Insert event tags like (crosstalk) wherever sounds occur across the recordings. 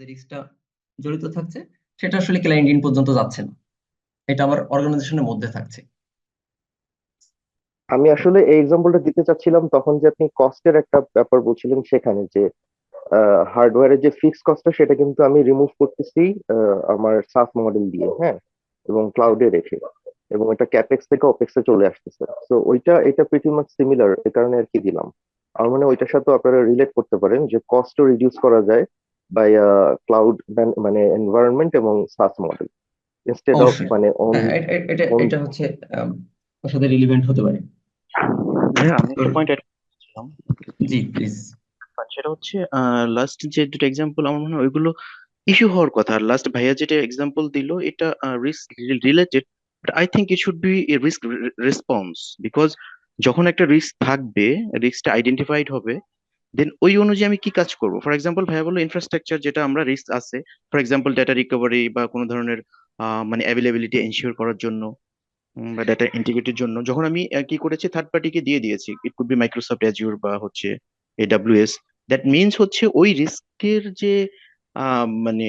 যে রিস্কটা জড়িত থাকছে, সেটা আসলে ক্লায়েন্ট ইন পর্যন্ত যাচ্ছে না। এটা আমার অর্গানাইজেশনের মধ্যে থাকছে। আমি আসলে এই এক্সাম্পলটা দিতে চাচ্ছিলাম তখন যে আপনি কস্টের একটা ব্যাপার বলছিলেন সেখানে যে হার্ডওয়্যারের যে ফিক্স কস্টটা সেটা কিন্তু আমি রিমুভ করতেছি আমার সাফ মডেল দিয়ে হ্যাঁ? এবং ক্লাউডে রেখে। এবং এটা ক্যাপেক্স থেকে ওপেক্স এ চলে আসতেছে। তো ওইটা, এটা প্রিটি মাচ সিমিলার এ কারণে আর কি দিলাম। আমার মানে ওইটার সাথে আপনারা রিলেট করতে পারেন যে কস্টও রিডিউস করা যায় বাই ক্লাউড মানে এনভায়রনমেন্ট এবং সাস মডেল ইনস্টেড অফ অবশ্যই মানে on হ্যাঁ এটা হচ্ছে ওর সাথে রিলিভেন্ট হতে পারে। ভাইয়া আমি একটা পয়েন্ট অ্যাড করছিলাম জি প্লিজ সেটা হচ্ছে লাস্ট যে দুটো এক্সাম্পল আমার মনে হয় ওইগুলো ইস্যু হওয়ার কথা। আর লাস্ট ভাইয়া যেটা এক্সাম্পল দিল এটা risk related but I think it should be a risk response because যখন একটা রিস্ক থাকবে রিস্কটা আইডেন্টিফাইড হবে দেন ওই অনুযায়ী আমি কি কাজ করব? ফর এক্সাম্পল ভাইয়া বলল ইনফ্রাস্ট্রাকচার যেটা আমরা রিস্ক আছে। ফর এক্সাম্পল ডেটা রিকভারি বা কোনো ধরনের মানে অ্যাভেলেবিলিটি এনশিওর করার জন্য বা ডেটা ইন্টিগ্রিটির জন্য। যখন আমি কি করেছি? থার্ড পার্টিকে দিয়ে দিয়েছি। It could be Microsoft Azure বা হচ্ছে এডাব্লিউএস দ্যাট মিনস হচ্ছে ওই রিস্কের যে মানে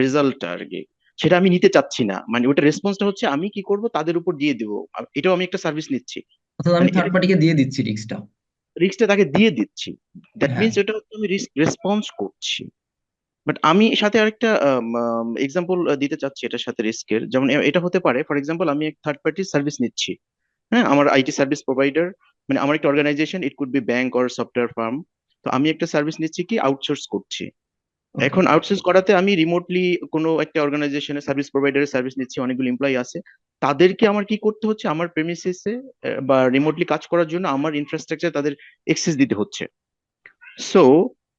রেজাল্টটা আর কি সেটা আমি নিতে চাচ্ছি না। মানে ওটা রেসপন্সটা হচ্ছে আমি কি করব? তাদের উপর দিয়ে দেবো। এটাও আমি একটা সার্ভিস নিচ্ছি। অর্থাৎ আমি মানে থার্ড পার্টিকে দিয়ে দিচ্ছি রিস্কটা রিস্কটা তাকে দিয়ে দিচ্ছি। দ্যাট মিনস এটা হচ্ছে আমি রিস্ক রেসপন্স করছি। বাট আমি সাথে আরেকটা এক্সাম্পল দিতে চাচ্ছি এটার সাথে রিস্কের যেমন এটা হতে পারে ফর এক্সাম্পল আমি এক থার্ড পার্টি সার্ভিস নিচ্ছি। হ্যাঁ আমার আইটি সার্ভিস প্রোভাইডার মানে আমার একটা organization it could be bank or software firm তো আমি একটা সার্ভিস নিচ্ছি কি আউটসোর্স করছি। এখন আউটসোর্স করাতে আমি রিমোটলি কোনো একটা অর্গানাইজেশনের সার্ভিস প্রোভাইডারের সার্ভিস নিচ্ছি, অনেকগুলো এমপ্লয়ি আছে। তাদেরকে আমার কি করতে হচ্ছে? আমার প্রেমিসিসে বা রিমোটলি কাজ করার জন্য আমার ইনফ্রাস্ট্রাকচার তাদের এক্সেস দিতে হচ্ছে। সো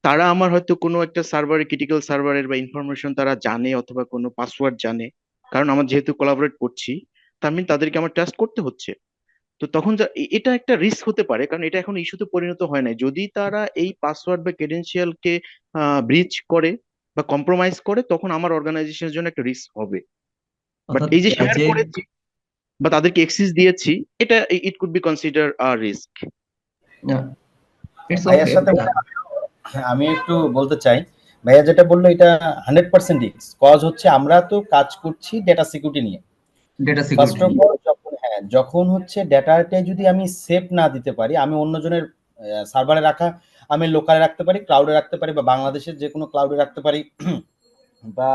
তারা আমার হয়তো কোনো একটা সার্ভারে ক্রিটিক্যাল সার্ভারের বা ইনফরমেশন তারা জানে অথবা কোনো পাসওয়ার্ড জানে। কারণ আমার যেহেতু কোলাবোরেট করছি, তার মানে তাদেরকে আমার ট্রাস্ট করতে হচ্ছে। তো তখন যা- এটা একটা রিস্ক হতে পারে কারণ এটা এখন ইস্যুতে পরিণত হয় নাই। যদি তারা এই পাসওয়ার্ড বা ক্রেডেনশিয়াল কে ব্রিচ করে বা কম্প্রোমাইজ করে তখন আমার অর্গানাইজেশনের জন্য একটা রিস্ক হবে। বাট এই যে শেয়ার করেছি বা তাদেরকে এক্সেস দিয়েছি এটা it could be consider a risk হ্যাঁ, আমি একটু বলতে চাই ভাইয়া যেটা বলল এটা হান্ড্রেড পার্সেন্ট রিস্ক কজ হচ্ছে আমরা তো কাজ করছি ডেটা সিকিউরিটি নিয়ে। ডেটা সিকিউরিটি যখন হ্যাঁ হচ্ছে ডেটাটা যদি আমি সেভ না দিতে পারি আমি অন্যজনের সার্ভারে রাখা আমি লোকালে রাখতে পারি ক্লাউডে রাখতে পারি বা বাংলাদেশের যে কোনো ক্লাউডে রাখতে পারি (clears throat) বা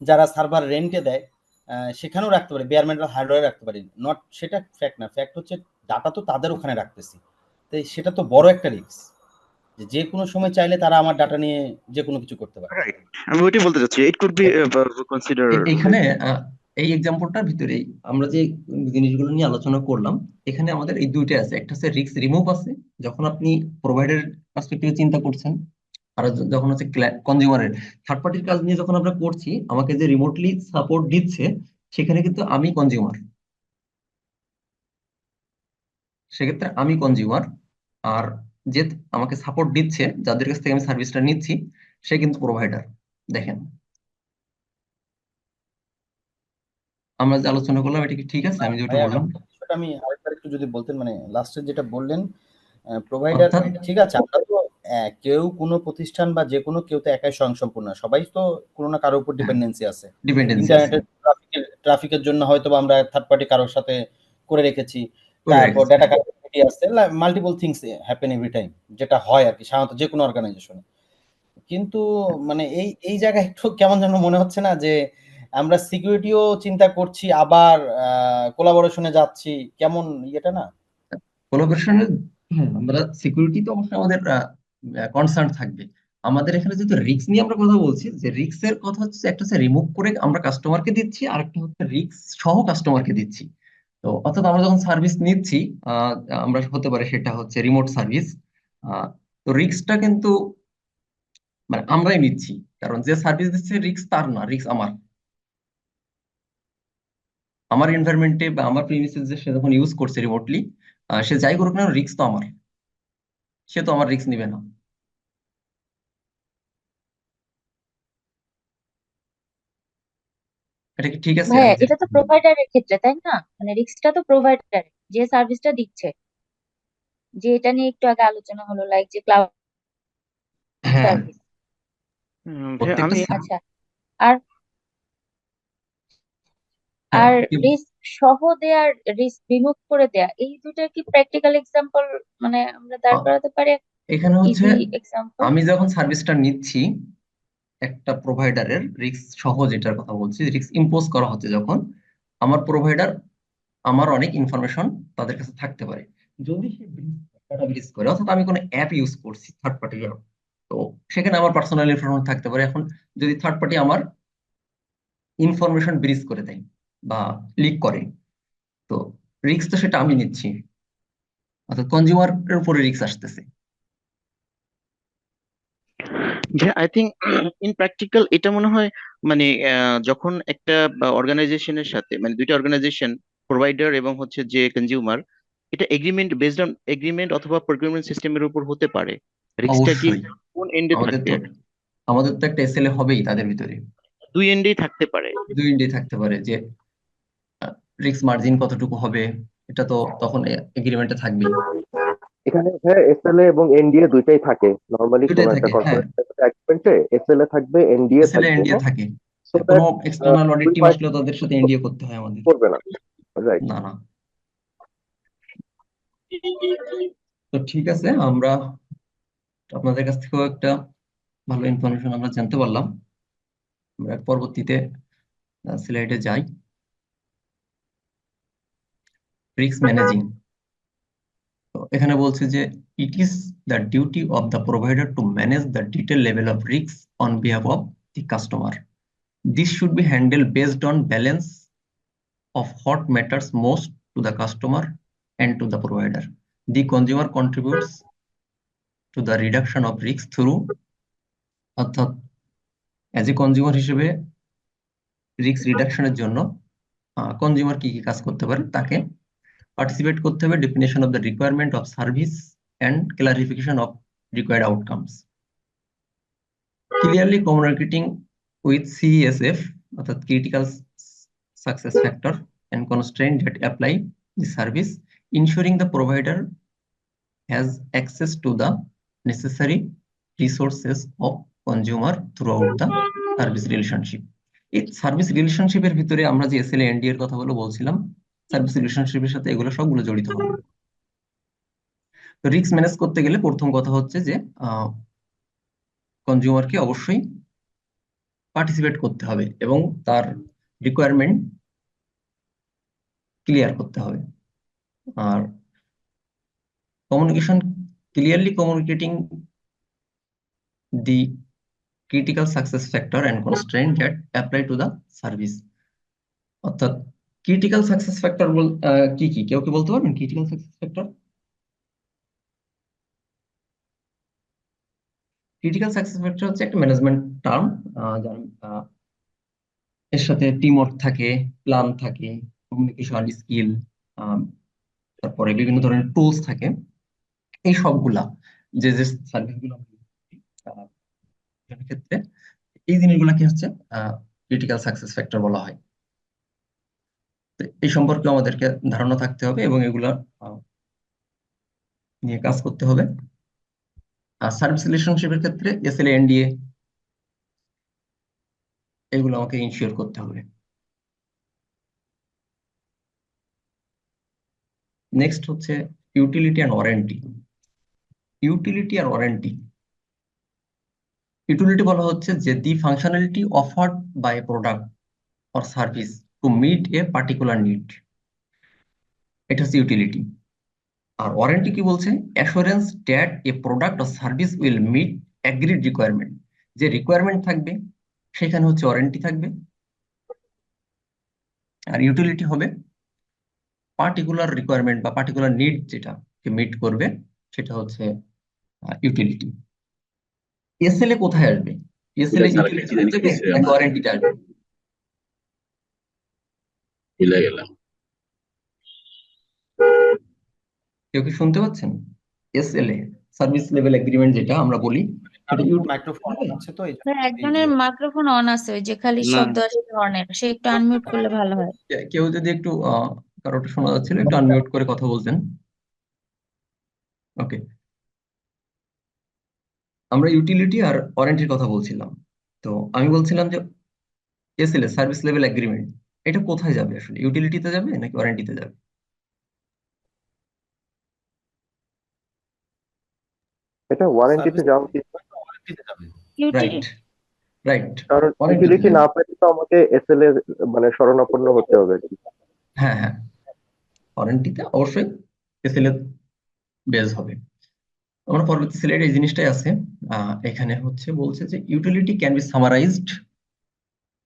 যারা সার্ভার রেন্টে দেয় আহ, সেখানেও রাখতে পারি বেয়ার মেটাল হার্ডওয়্যার রাখতে পারি। নট সেটা ফ্যাক্ট না ফ্যাক্ট হচ্ছে ডাটা তো তাদের ওখানে রাখতেছি। তো সেটা তো বড় একটা রিস্ক যে যে কোনো সময় চাইলে তারা আমার ডাটা নিয়ে যে কোনো কিছু করতে পারে। আমি ওইটাই বলতে চাচ্ছি ইট কুড বি কনসিডার এখানে এই এক্সাম্পলটার ভিতরেই আমরা যে জিনিসগুলো নিয়ে আলোচনা করলাম, এখানে আমাদের এই দুইটা আছে। একটা হচ্ছে রিস্ক রিমুভ আছে, যখন আপনি প্রোভাইডারের পার্সপেক্টিভে চিন্তা করছেন, আর যখন হচ্ছে কনজিউমারের থার্ড পার্টির কাজ নিয়ে যখন আমরা করছি, আমাকে যে রিমোটলি সাপোর্ট দিচ্ছে, সেখানে কিন্তু আমি কনজিউমার সেক্ষেত্রে আমি কনজিউমার আর যে আমাকে সাপোর্ট দিচ্ছে, যাদের কাছ থেকে আমি সার্ভিসটা নিচ্ছি, সে কিন্তু প্রোভাইডার দেখেন আমরা যে আলোচনা করলাম এটা কি ঠিক আছে? আমি যেটা বললাম। বিষয়টা আমি আরেকবার একটু যদি বলতেন মানে লাস্টে যেটা বললেন প্রোভাইডার ঠিক আছে আমরা তো কেউ কোনো প্রতিষ্ঠান বা যে কোনো কেউ তো একাই স্বয়ংসম্পূর্ণ না। সবাই তো কোনো না কারোর উপর ডিপেন্ডেন্সি আছে। ডিপেন্ডেন্সি ইন্টারনেটের ট্রাফিকের ট্রাফিকের জন্য হয়তো আমরা থার্ড পার্টি কারোর সাথে করে রেখেছি তারপর ডেটা কানেক্টিভিটি আছে multiple things happen every time যেটা হয় আর কি সাধারণত যে কোনো অর্গানাইজেশনে কিন্তু মানে এই এই জায়গায় একটু কেমন যেন মনে হচ্ছে না যে আমরা সিকিউরিটিও চিন্তা করছি, আবার কোলাবোরেশনে যাচ্ছি, কেমন ইয়েটা না? কোলাবোরেশনের আমরা সিকিউরিটি তো অবশ্যই আমাদের কনসার্ন থাকবে। আমাদের এখানে যেহেতু রিস্ক নিয়ে আমরা কথা বলছি, যে রিস্ক এর কথা হচ্ছে একটা হচ্ছে রিমুভ করে আমরা কাস্টমারকে দিচ্ছি, আর একটা হচ্ছে রিস্ক সহ কাস্টমারকে দিচ্ছি। তো অর্থাৎ আমরা যখন সার্ভিস নিচ্ছি আমরা হতে পারে সেটা হচ্ছে রিমোট সার্ভিস তো রিস্কটা কিন্তু মানে আমরাই নিচ্ছি। কারণ যে সার্ভিস দিচ্ছে রিস্ক তার না রিস্ক আমার। আমার এনভায়রনমেন্টে বা আমার প্রিমিসেস যে সে যখন ইউজ করছে রিমোটলি সে যাই করুক না রিস্ক তো আমার। সে তো আমার রিস্ক নিবে না। এটা কি ঠিক আছে? ভাইয়া আমি যে এটা তো প্রোভাইডারের ক্ষেত্রে তাই না? মানে রিস্কটা তো প্রোভাইডার যে সার্ভিসটা দিচ্ছে। যে এটা নিয়ে একটু আগে আলোচনা হলো লাইক যে ক্লাউড হ্যাঁ। সার্ভিস আমি সাব- আচ্ছা। আর হ্যাঁ আর রিস্ক সহ দেয়ার রিস্ক রিমুভ করে দেয়া এই দুইটা কি প্র্যাকটিক্যাল এক্সাম্পল মানে আমরা দাঁড় করাতে পারি? এখানে হচ্ছে আমি যখন সার্ভিসটা নিচ্ছি একটা প্রোভাইডারের রিস্ক সহ যেটার কথা বলছি রিস্ক ইম্পোজ করা হচ্ছে যখন আমার প্রোভাইডার আমার অনেক ইনফরমেশন তাদের কাছে থাকতে পারে। যদি সে ডাটা ব্রিজ করে অর্থাৎ আমি কোনো অ্যাপ ইউজ করছি থার্ড পার্টি অ্যাপ তো সেখানে আমার পার্সোনাল ইনফরমেশন থাকতে পারে। এখন যদি থার্ড পার্টি আমার ইনফরমেশন ব্রিজ করে দেয় বা লিক করে। তো রিস্ক তো সেটা আমি নিচ্ছি। অর্থাৎ কনজিউমারের উপরে রিস্ক আসতেছে। আই থিঙ্ক ইন প্র্যাকটিক্যাল এটা মনে হয় মানে যখন একটা অর্গানাইজেশনের সাথে মানে দুইটা অর্গানাইজেশন প্রোভাইডার এবং হচ্ছে যে কনজিউমার এটা এগ্রিমেন্ট বেসড অন এগ্রিমেন্ট অথবা প্রকিউরমেন্ট সিস্টেমের উপর হতে পারে। রিস্কটা কি কোন এন্ডে থাকবে আমাদের তো একটা এসএলএ হবেই তাদের ভিতরে। দুই এন্ডেই থাকতে পারে। দুই ইন্ডে থাকতে পারে যে রিস্ক মার্জিন কতটুকু হবে? এটা তো তখন এগ্রিমেন্টে থাকবেই। এখানে হ্যাঁ এসএলএ এবং এনডিএ দুইটাই থাকে। নর্মালি কোনো একটা হ্যাঁ। কর্পোরেট এগ্রিমেন্টে এসএলএ থাকবে এনডিএ থাকবে এনডিএ হ্যাঁ? থাকে। কোনো এক্সটার্নাল অডিট টিম আসলেও তাদের সাথে এনডিএ করতে হয় আমাদের। করবে না। রাইট না না। তো ঠিক আছে আমরা আপনাদের কাছ থেকেও একটা ভালো ইনফরমেশন আমরা জানতে পারলাম। আমরা পরবর্তীতে স্লাইডে যাই। রিস্ক ম্যানেজিং তো এখানে বলছে যে it is the duty of the provider to manage the detail level of risk on behalf of the customer this should be handle based on balance of what matters most to the customer and to the provider. The consumer contributes to the reduction of risk through, অর্থাৎ as a consumer হিসেবে risk রিডাকশনের জন্য consumer কি কি কাজ করতে পারে? তাকে পার্টিসিপেট করতে হবে definition of the requirement of service and clarification of required outcomes clearly communicating with CSF অর্থাৎ critical success factor and constraint that apply the service ensuring the provider has access to the necessary resources of consumer throughout the service relationship এই service রিলেশনশিপের ভিতরে আমরা যে S L ND এর কথা বলে বলছিলাম সার্ভিস রিলেশনশিপের সাথে এগুলো সবগুলো জড়িত হবে। তো রিস্ক ম্যানেজ করতে গেলে প্রথম কথা হচ্ছে যে কনজিউমারকে অবশ্যই পার্টিসিপেট করতে হবে এবং তার রিকোয়ারমেন্ট ক্লিয়ার করতে হবে। আর communication clearly communicating the critical success factor and constraint that apply to the service অর্থাৎ ক্রিটিক্যাল সাকসেস ফ্যাক্টর বল কি কি? কেউ কি বলতে পারবেন? Critical success factor critical success factor হচ্ছে একটা ম্যানেজমেন্ট টার্ম যার এর সাথে টিম ওয়ার্ক থাকে প্ল্যান থাকে কমিউনিকেশন স্কিল তারপরে বিভিন্ন ধরনের টুলস থাকে। এই সবগুলা, যে যে সার্ভিসগুলো ক্ষেত্রে এই জিনিসগুলোকে হচ্ছে ক্রিটিক্যাল সাকসেস ফ্যাক্টর বলা হয়। এই সম্পর্কে আমাদেরকে ধারণা থাকতে হবে এবং এগুলা নিয়ে কাজ করতে হবে। আর সার্ভিস রিলেশনশিপের ক্ষেত্রে এসএলএ এনডিএ এগুলো আমাকে ইনশিওর করতে হবে। নেক্সট হচ্ছে ইউটিলিটি অ্যান্ড ওয়ারেন্টি ইউটিলিটি আর ওয়ারেন্টি ইউটিলিটি বলা হচ্ছে যে the functionality offered by product or service to meet a particular need এটা হচ্ছে ইউটিলিটি আর ওয়ারেন্টি কি বলছে? Assurance that a product or service will meet agreed requirement যে রিকোয়ারমেন্ট থাকবে সেখানে হচ্ছে ওয়ারেন্টি থাকবে। আর ইউটিলিটি হবে পার্টিকুলার রিকোয়ারমেন্ট বা পার্টিকুলার নিড যেটা মিট করবে সেটা হচ্ছে ইউটিলিটি এসএলএ কোথায় আসবে? এসএলএ ইউটিলিটি ওয়ারেন্টিটা আসবে? ভুলে গেলাম। কেউ কি শুনতে পাচ্ছেন? এসএলএ সার্ভিস লেভেল এগ্রিমেন্ট যেটা আমরা বলি মাইক্রোফোন আছে? তো এই জন্য স্যার এই একজনের মাইক্রোফোন অন আছে ওই যে খালি শব্দ আসে হর্নের সে একটু আনমিউট করলে ভালো হয়। কেউ যদি একটু আহ, কারোটা শোনা যাচ্ছিল একটু আনমিউট করে কথা বলতেন। ওকে আমরা ইউটিলিটি আর ওয়ারেন্টির কথা বলছিলাম। তো আমি বলছিলাম যে এসএলএ সার্ভিস লেভেল এগ্রিমেন্ট এটা কোথায় যাবে আসলে? ইউটিলিটিতে যাবে নাকি ওয়ারেন্টিতে যাবে? এটা ওয়ারেন্টিতে যাওয়া উচিত। ওয়ারেন্টিতে যাবে। রাইট রাইট কারণ ইউটিলিটি না পেলে তো আমাকে এসএল এর মানে শরণাপন্ন হতে হবে। হ্যাঁ হ্যাঁ। ওয়ারেন্টিতে অবশ্যই এসএলএ বেজ হবে। আমরা পরবর্তী স্লাইডে এই জিনিসটাই আছে। আহ, এখানে হচ্ছে বলছে যে utility can be summarized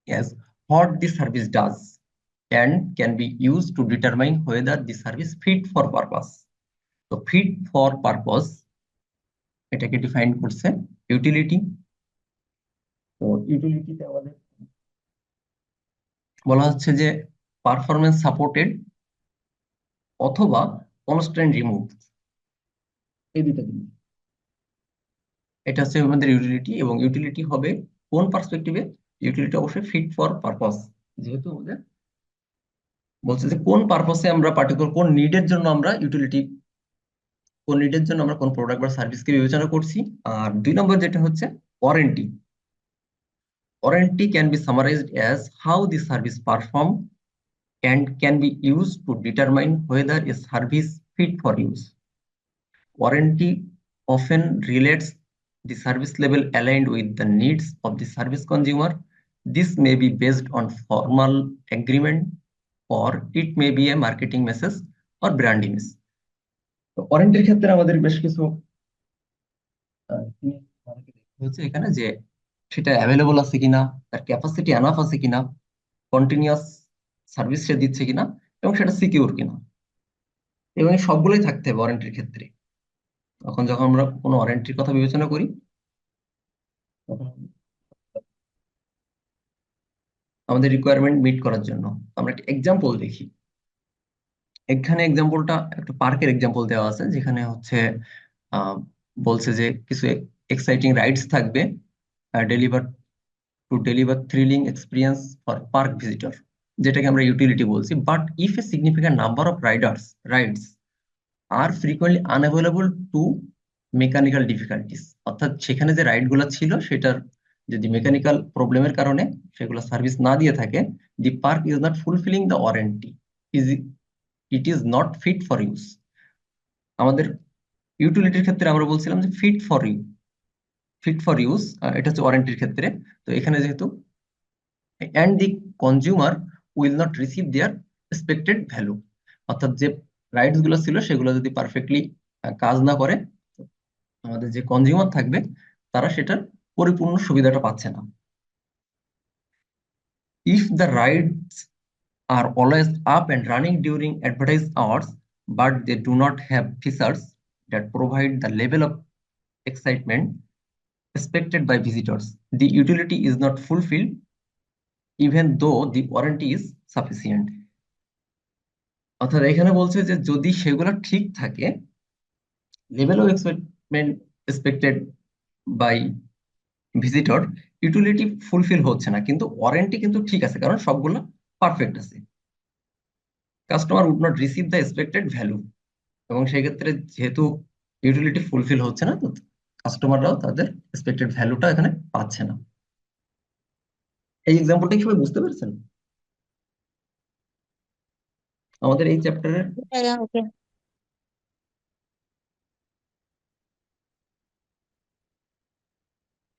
as what the service does and can be used to determine whether the service fit for purpose. তো fit for purpose, এটাকে ডিফাইন করছে ইউটিলিটি তো ইউটিলিটিতে আমাদের বলা হচ্ছে যে পারফরমেন্স সাপোর্টেড অথবা কনস্ট্যান্ট রিমুভ এই দুটো জিনিস। এটা হচ্ছে আমাদের ইউটিলিটি এবং ইউটিলিটি হবে কোন পার্সপেক্টিভে ইউটিলিটি অবশ্যই ফিট ফর পারপাস যেহেতু আমাদের বলছে যে, কোন পারপাসে আমরা পার্টিকুলার কোন নিডের জন্য আমরা ইউটিলিটি কোন নিডের জন্য আমরা কোন প্রোডাক্ট বা সার্ভিসকে বিবেচনা করছি আর দুই নম্বর যেটা হচ্ছে warranty warranty can be summarized as how the service perform and can be used to determine whether a service fit for use. Warranty often relates the service level aligned with the needs of the service consumer. This may be based on formal agreement or it may be a marketing message or brand image. ওয়ারেন্টির ক্ষেত্রে আমাদের বেশ কিছু হচ্ছে এখানে যে সেটা available আছে কিনা, তার ক্যাপাসিটি এনাফ আছে কিনা কন্টিনিউয়াস সার্ভিস সে দিচ্ছে কিনা এবং সেটা সিকিউর কিনা এবং সবগুলোই থাকতে হবে ওয়ারেন্টির ক্ষেত্রে তখন যখন আমরা কোনো ওয়ারেন্টির কথা বিবেচনা করি, তখন আমাদের রিকোয়ারমেন্ট মিট করার জন্য। আমরা একটা এক্সাম্পল দেখি। এখানে এক্সাম্পলটা একটা পার্কের এক্সাম্পল দেওয়া আছে, যেখানে হচ্ছে বলছে যে কিছু এক্সাইটিং রাইডস থাকবে deliver to deliver thrilling experience for park visitor যেটাকে আমরা ইউটিলিটি বলছি। But if a significant number of riders rides are frequently unavailable to mechanical difficulties অর্থাৎ সেখানে যে রাইডগুলো ছিল, সেটার যদি মেকানিক্যাল প্রবলেমের কারণে সেগুলো সার্ভিস না দিয়ে থাকে the park is not fulfilling the warranty is it is not fit for use আমাদের ইউটিলিটির ক্ষেত্রে আমরা বলছিলাম যে fit for you fit for use এটা হচ্ছে ওয়ারেন্টির ক্ষেত্রে। তো এখানে যেহেতু and the consumer will not receive their expected value অর্থাৎ যে রাইটসগুলো ছিল, সেগুলো যদি পারফেক্টলি কাজ না করে, আমাদের যে কনজিউমার থাকবে, তারা সেটার পরিপূর্ণ সুবিধাটা পাচ্ছে না। If the rides are always up and running during advertise hours but they do not have features that provide the level of excitement expected by visitors, the utility is not fulfilled, even though the warranty is sufficient অর্থাৎ এখানে বলছে যে, যদি সেগুলো ঠিক থাকে level of excitement expected by visitor utility fulfill হচ্ছে না, কিন্তু ওয়ারেন্টি কিন্তু ঠিক আছে, কারণ সবগুলো পারফেক্ট আছে। Customer would not receive the expected value এবং সেক্ষেত্রে যেহেতু ইউটিলিটি ফুলফিল হচ্ছে না, তো কাস্টমাররাও তাদের এক্সপেক্টেড ভ্যালুটা এখানে পাচ্ছে না। এই এক্সাম্পলটা কি সবাই বুঝতে পেরেছেন? আমাদের এই চ্যাপ্টারের হ্যাঁ ওকে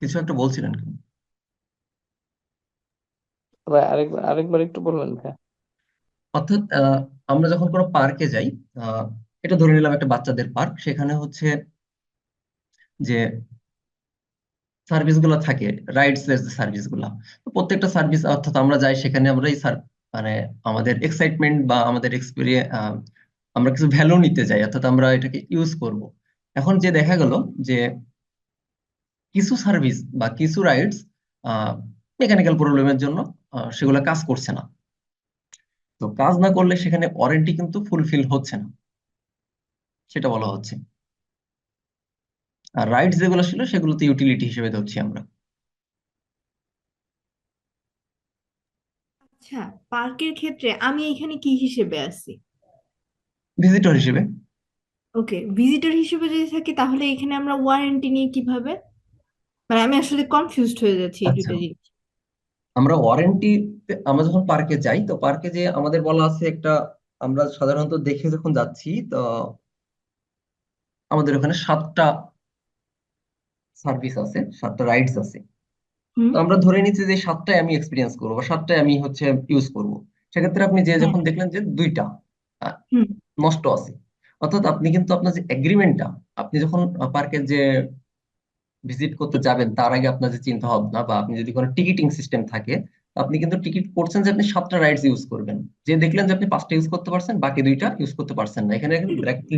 কিছু একটা বলছিলেন ভাই আরেকবার আরেকবার একটু বলবেন ভাই অর্থাৎ আমরা যখন কোনো পার্কে যাই এটা ধরে নিলাম একটা বাচ্চাদের পার্ক সেখানে হচ্ছে যে সার্ভিসগুলো থাকে রাইডস এর যে সার্ভিসগুলা তো প্রত্যেকটা সার্ভিস অর্থাৎ আমরা যাই সেখানে আমরা এই মানে আমাদের এক্সাইটমেন্ট বা আমাদের এক্সপিরিয়েন্স আমরা কিছু ভ্যালু নিতে যাই অর্থাৎ আমরা এটাকে ইউজ করব। এখন যে দেখা গেল যে কিছু সার্ভিস বা কিছু রাইডস মেকানিক্যাল প্রবলেমের জন্য সেগুলো কাজ করছে না। তো কাজ না করলে সেখানে ওয়ারেন্টি কিন্তু ফুলফিল হচ্ছে না। সেটা বলা হচ্ছে। আর রাইটস যেগুলো ছিল সেগুলো তো ইউটিলিটি হিসেবে ধরছি আমরা। আচ্ছা পার্কের ক্ষেত্রে আমি এখানে কি হিসেবে আছি? ভিজিটর হিসেবে। ওকে ভিজিটর হিসেবে যদি থাকি তাহলে এখানে আমরা ওয়ারেন্টি নিয়ে কীভাবে? মানে আমি আসলে কনফিউজড হয়ে যাচ্ছি এই আচ্ছা। দুটো জিনিস। আমরা ওয়ারেন্টি আমরা যখন পার্কে যাই তো পার্কে যে আমাদের বলা আছে একটা আমরা সাধারণত দেখে যখন যাচ্ছি তো আমাদের ওখানে সাতটা সার্ভিস আছে সাতটা রাইডস আছে। তো আমরা ধরে নিচ্ছি যে সাতটায় আমি এক্সপিরিয়েন্স করব বা সাতটায় আমি হচ্ছে ইউজ করব। সেক্ষেত্রে আপনি যে যখন দেখলেন যে দুইটা নষ্ট আছে। অর্থাৎ আপনি কিন্তু আপনার যে এগ্রিমেন্টটা আপনি যখন পার্কে যে ভিজিট করতে যাবেন, তার আগে আপনার যে চিন্তা ভাবনা বা আপনি যদি কোনো টিকিটিং সিস্টেম থাকে, আপনি কিন্তু টিকিট করছেন যে আপনি সাতটা রাইডস ইউজ করবেন। যে দেখলেন যে আপনি পাঁচটা ইউজ করতে পারছেন, বাকি দুইটা ইউজ করতে পারছেন না। এখানে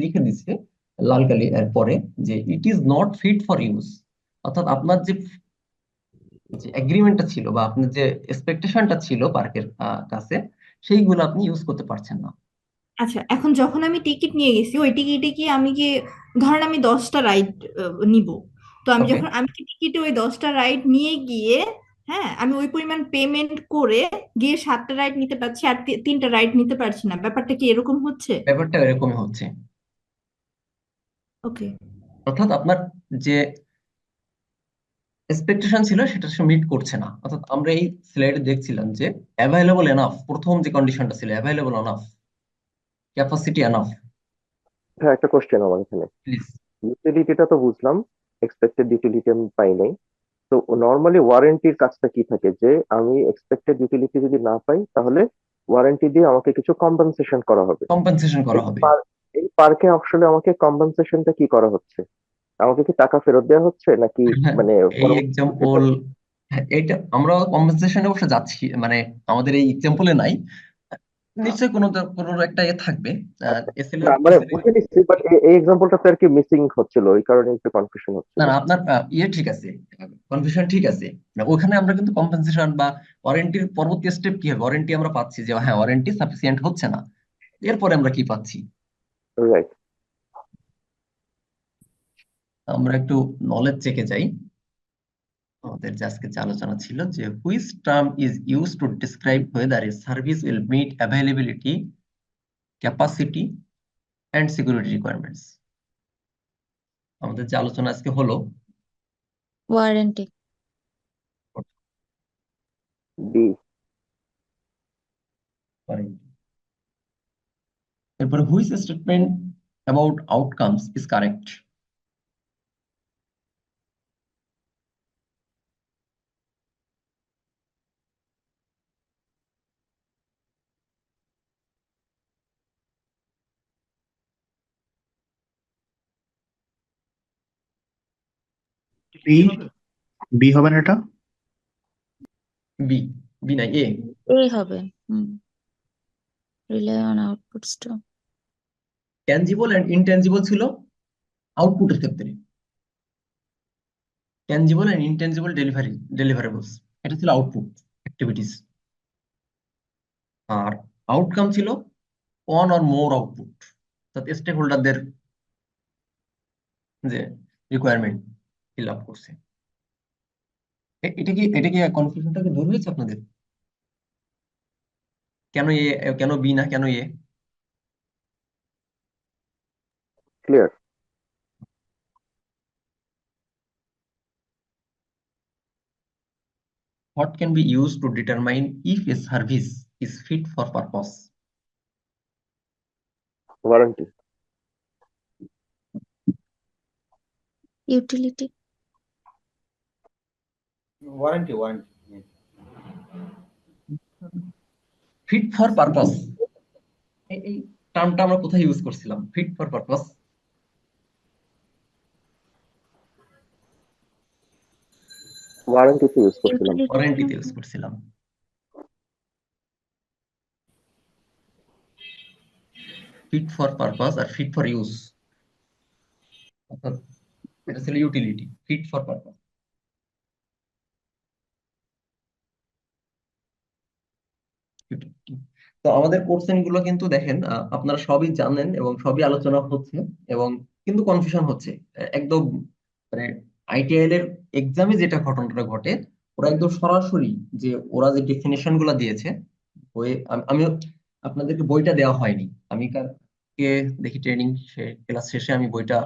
লিখে দিচ্ছে লাল কালি এর পরে, যে it is not fit for use অর্থাৎ আপনার যে এগ্রিমেন্টটা ছিল বা আপনার যে এক্সপেকটেশনটা ছিল পার্কের কাছে, সেইগুলো আপনি ইউজ করতে পারছেন না। আচ্ছা এখন যখন আমি টিকিট নিয়ে গেছি, ওই টিকিটে কি আমি কি, ধরেন আমি দশটা রাইড নিব। তো আমি যখন আমি কি টিকিটে ওই দশটা রাইড নিয়ে গিয়ে হ্যাঁ আমি ওই পরিমাণ পেমেন্ট করে গিয়ে সাতটা রাইড নিতে পারছি আর তিনটা রাইড নিতে পারছি না। ব্যাপারটা কি এরকম হচ্ছে? ব্যাপারটা এরকমই হচ্ছে। ওকে অর্থাৎ আপনার যে এক্সপেকটেশন ছিল সেটা সে মিট করছে না। অর্থাৎ আমরা এই স্লাইডে দেখছিলাম যে অ্যাভাইলেবল এনাফ প্রথম যে কন্ডিশনটা ছিল অ্যাভাইলেবল এনাফ ক্যাপাসিটি এনাফ হ্যাঁ একটা কোশ্চেন আমার এখানে। প্লিজ ইউটিলিটিটা তো বুঝলাম। এক্সপেক্টেড ইউটিলিটি আমি পাই নাই। তো নর্মালি ওয়ারেন্টির কাজটা কি থাকে? যে আমি এক্সপেক্টেড ইউটিলিটি যদি না পাই তাহলে ওয়ারেন্টি দিয়ে আমাকে কিছু কম্পেনসেশন করা হবে। কম্পেনসেশন করা হবে। এই পার্কে আসলে আমাকে কম্পেনসেশনটা কি করা হচ্ছে? আমাকে কি টাকা ফেরত দেওয়া হচ্ছে? নাকি হ্যাঁ মানে এই এক্সাম্পল এইটা আমরা কম্পেনসেশনে অবশ্য যাচ্ছি। মানে আমাদের এই এক্সাম্পলে নাই। নিশ্চয়ই কোনো কোনো একটা এ থাকবে। মানে বুঝে নিচ্ছি বাট এই এক্সাম্পলটাতে আর কি মিসিং হচ্ছিল? ওই কারণে একটু কনফিউশন হচ্ছিল না আপনার ইয়ে ঠিক আছে। কনফিউশন ঠিক আছে। ওখানে আমরা কিন্তু কম্পেনসেশন বা ওয়ারেন্টির পরবর্তী স্টেপ কি হবে? ওয়ারেন্টি আমরা পাচ্ছি যে হ্যাঁ ওয়ারেন্টি সাফিসিয়েন্ট হচ্ছে না। এরপরে আমরা কি পাচ্ছি? রাইট আমরা একটু নলেজ চেকে যাই। আমাদের যে আজকে যে আলোচনা ছিল যে which term is use to describe whether a service will meet availability capacity and security requirements আমাদের যে আলোচনা আজকে হলো ওয়ারেন্টি ডি। এরপরে which statement about outcomes is correct B B হবে না এটা? বি বি নাই এ এই হবে হুম। Rely on outputs to tangible and intangible ছিল আউটপুটের ক্ষেত্রে। Tangible and intangible delivery deliverables এটা ছিল আউটপুট অ্যাক্টিভিটিস আর আউটকাম ছিল ওয়ান অর মোর আউটপুট অর্থাৎ স্টেক হোল্ডারদের যে রিকোয়ারমেন্ট ফিল আপ করছে। এটা কি এটা কি কনফিউশনটা কি দূর হয়েছে আপনাদের? কেন এ কেন বি না কেন এ clear what can be used to determine if a service is fit for purpose? Warranty utility warranty warranty fit for purpose. এই টার্মটা আমরা কোথায় ইউজ করছিলাম? Fit for purpose. ওয়ারেন্টিতে ইউজ করছিলাম। ইউটিলিটি ওয়ারেন্টিতে ইউজ করছিলাম। Fit for purpose আর fit for use অর্থাৎ এটা ছিল ইউটিলিটি fit for purpose তো আমাদের কোর্সেনগুলো কিন্তু দেখেন আপনারা সবই জানেন এবং সবই আলোচনা হচ্ছে এবং কিন্তু কনফিউশন হচ্ছে। একদম মানে আইটিআইএল এর এক্সামে যেটা ঘটনাটা ঘটে ওরা একদম সরাসরি যে ওরা যে ডেফিনেশনগুলা দিয়েছে বই আম- আপনাদেরকে বইটা দেওয়া হয়নি। আমি কালকে দেখি ট্রেনিং ক্লাস শেষে আমি বইটা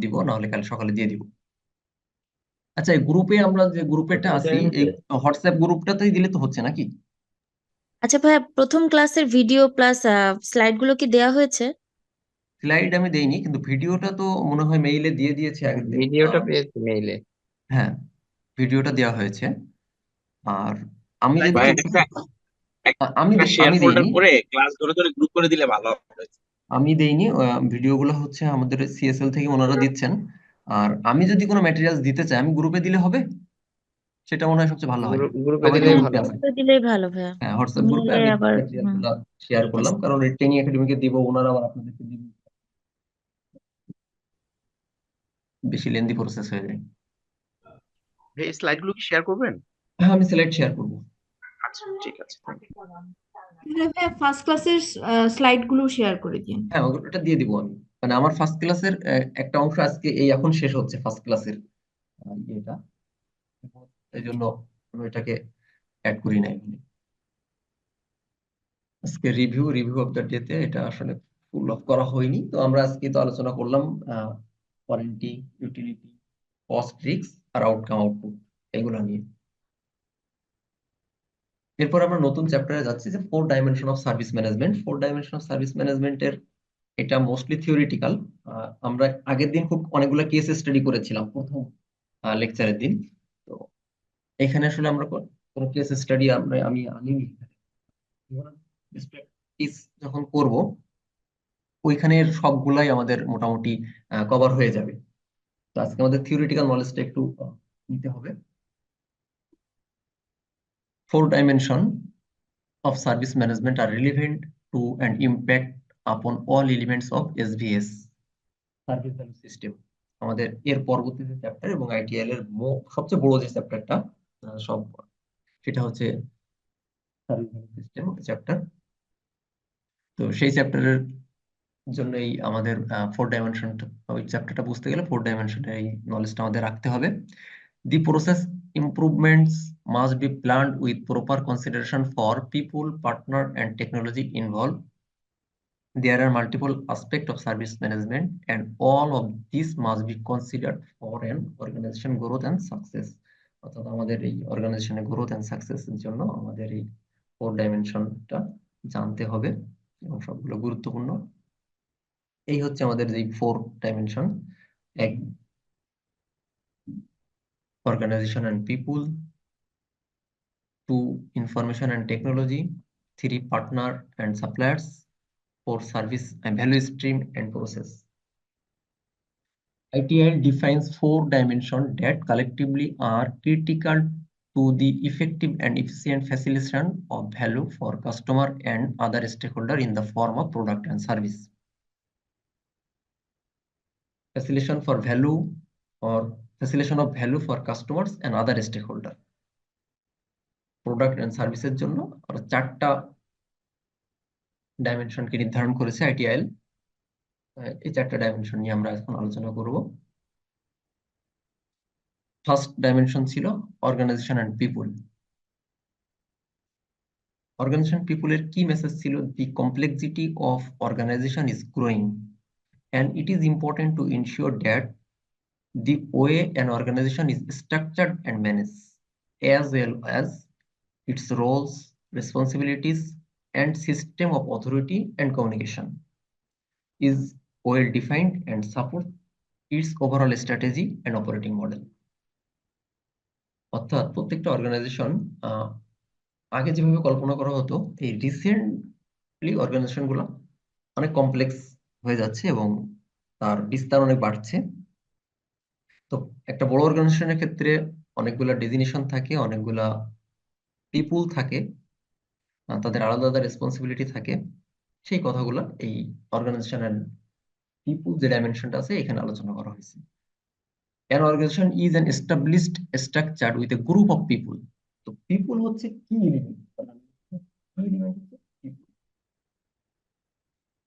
দিব নাহলে কাল সকালে দিয়ে দিব। আচ্ছা এই গ্রুপে আমরা যে গ্রুপেটা আছি এই হোয়াটসঅ্যাপ গ্রুপটাতেই দিলে তো হচ্ছে নাকি? আচ্ছা ভাইয়া প্রথম ক্লাসের ভিডিও প্লাস স্লাইডগুলো কি দেওয়া হয়েছে? স্লাইড আমি দেইনি কিন্তু ভিডিওটা তো মনে হয় মেইলে দিয়ে দিয়েছে ভিডিওটা পেয়েছি মেইলে হ্যাঁ ভিডিওটা দেওয়া হয়েছে। আর আমি আমি আমি দেইনি। করে ক্লাস ধরে ধরে গ্রুপ করে দিলে ভালো হবে। আমি দেইনি ভিডিওগুলো হচ্ছে আমাদের সিএসএল থেকে ওনারা দিচ্ছেন। আর আমি যদি কোনো ম্যাটেরিয়ালস দিতে চাই আমি গ্রুপে দিলে হবে? সেটা মনে হয় সবচেয়ে ভালো হয়। গ্রুপে সবাইকে দিলেই ভালো হয় দিলেই ভালো ভাইয়া। হ্যাঁ হোয়াটসঅ্যাপ গ্রুপে নিলে আমি আবার শেয়ার করলাম কারণ এই ট্রেনিং একাডেমিকে দিব ওনারা আবার আপনাদেরকে দিব। বেশি লেন্দি প্রসেস হয়ে যায়। এই স্লাইডগুলো কি শেয়ার করবেন? হ্যাঁ আমি সিলেক্ট শেয়ার করব। আচ্ছা ঠিক আছে ভাইয়া ফার্স্ট ক্লাসের স্লাইডগুলো শেয়ার করে দিন। হ্যাঁ ওটা ওটা দিয়ে দিব আমি। মানে আমার ফার্স্ট ক্লাসের একটা অংশ আজকে এই এখন শেষ হচ্ছে ফার্স্ট ক্লাসের ইয়েটা। এই জন্য এটাকে অ্যাড করি নাই এখানে আজকে রিভিউ রিভিউ অফ দ্য ডেতে এটা আসলে ফুল অফ করা হয়নি। তো আমরা আজকে তো আলোচনা করলাম ওয়ারেন্টি ইউটিলিটি কস্ট রিস্ক আর আউটকাম আউটপুট এগুলো নিয়ে। এরপর আমরা নতুন চ্যাপ্টারে যাচ্ছি যে four dimension of service management four dimension of service ম্যানেজমেন্টের এটা মোস্টলি থিওরিটিক্যাল আমরা আগের দিন খুব অনেকগুলো কেস স্টাডি করেছিলাম প্রথম লেকচারের দিন। এখানে আসলে আমরা কোনো কেস স্টাডি আমরা, আমি আনিনি প্র্যাকটিস যখন করব ওইখানের সবগুলাই আমাদের মোটামুটি কভার হয়ে যাবে। তো আজকে আমাদের থিওরিটিক্যাল নলেজটা একটু নিতে হবে। Four dimension of service management are relevant to and impact upon all elements of SVS service value system আমাদের এর পরবর্তীতে চ্যাপ্টার এবং আইটিএল এর সবচেয়ে বড় যে চ্যাপ্টারটা সব সেটা হচ্ছে চ্যাপ্টার তো সেই চ্যাপ্টারের জন্যই আমাদের ফোর ডাইমেনশন ওই চ্যাপ্টারটা বুঝতে গেলে ফোর ডাইমেনশনের এই নলেজটা আমাদের রাখতে হবে। The process improvements must be planned with proper consideration for people partner and technology involve there are multiple aspect of service management and all of this must be considered for an organization growth and success অর্থাৎ আমাদের এই অর্গানাইজেশনের growth and সাকসেসের জন্য আমাদের এই four ডাইমেনশনটা জানতে হবে এবং সবগুলো গুরুত্বপূর্ণ। এই হচ্ছে আমাদের যে ফোর ডাইমেনশন এক organization and people two information and technology three partner and suppliers four service and value stream and process ITIL defines four dimensions that collectively are critical to the effective and efficient facilitation of value for customer and other stakeholder in the form of product and service. Facilitation for value or facilitation of value for customers and other stakeholder. Product and সার্ভিসের জন্য আমরা চারটা ডাইমেনশনকে নির্ধারণ করেছে এই চারটা dimension নিয়ে আমরা এখন আলোচনা করব। ফার্স্ট ডাইমেনশন ছিল অর্গানাইজেশন অ্যান্ড পিপুল অর্গানাইজেশন পিপুলের কি মেসেজ ছিল? The complexity of organization is growing and it is important to ensure that the way an organization is structured and managed, as well as its roles, responsibilities, and system of authority and communication is well defined and support its overall strategy and operating model. অর্থাৎ প্রত্যেকটা organisation আগে যেভাবে কল্পনা করা হতো, এই recently অর্গানাইজেশনগুলো অনেক complex হয়ে যাচ্ছে এবং তার বিস্তার অনেক বাড়ছে তো একটা বড় অর্গানাইজেশনের ক্ষেত্রে অনেকগুলা ডেজিনেশন থাকে, অনেকগুলা পিপুল থাকে তাদের আলাদা আলাদা রেসপন্সিবিলিটি থাকে সেই কথাগুলো এই অর্গানাইজেশন এন্ড পিপুল যে ডাইমেনশনটা আছে এখানে আলোচনা করা হয়েছে An organization is an established structure with a group of people. তো পিপুল হচ্ছে কি element.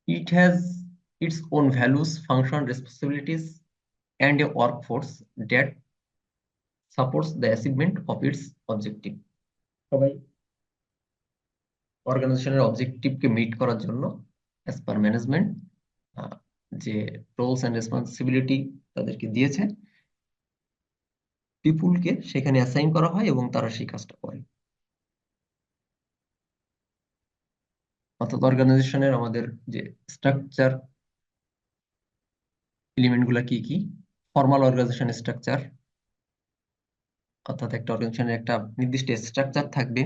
It has its own values, function, responsibilities, and a workforce that supports the achievement of its objective. সবাই অর্গানাইজেশনের অবজেক্টিভকে মিট করার জন্য as per management যে roles and responsibility তাদেরকে দিয়েছে পিপুলকে সেখানে অ্যাসাইন করা হয় এবং তারা সেই কাজটা করে। অর্থাৎ অর্গানাইজেশনের আমাদের যে স্ট্রাকচার এলিমেন্টগুলা কি কি? ফর্মাল অর্গানাইজেশন স্ট্রাকচার অর্থাৎ একটা অর্গানাইজেশনের একটা নির্দিষ্ট স্ট্রাকচার থাকবে।